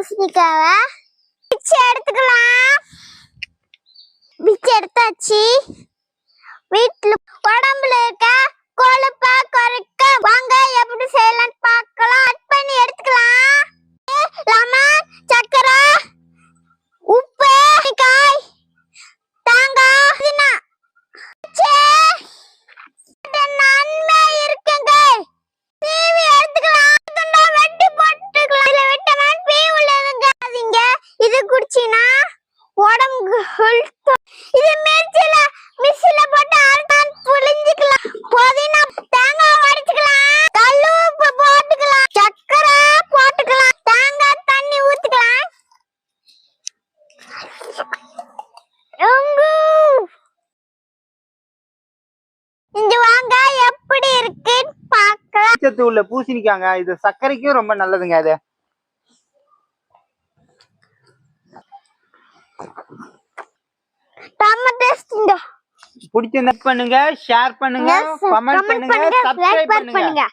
பூசணிக்காவை? பிச்சை எடுத்துக்கலாம். பிச்சை எடுத்தாச்சு. வீட்டுல இது உடம்பு health. இது மிர்ச்சில மிஷில போட்டு அரைச்சான் புளிஞ்சுக்கலாம் புதினா தேங்காய் உடைச்சுக்கலாம் கல்லு உப்பு போட்டுக்கலாம். சக்கரை போட்டுக்கலாம். தேங்காய் தண்ணி ஊத்துக்கலாம். இங்க வாங்க எப்படி இருக்குன்னு பார்க்கலாம். உள்ள பூசணிக்காங்க இது சர்க்கரைக்கும் ரொம்ப நல்லதுங்க அது பிடிச்சிருந்தா பண்ணுங்க ஷேர் பண்ணுங்க கமெண்ட் பண்ணுங்க சப்ஸ்கிரைப் பண்ணுங்க. பண்ணுங்க.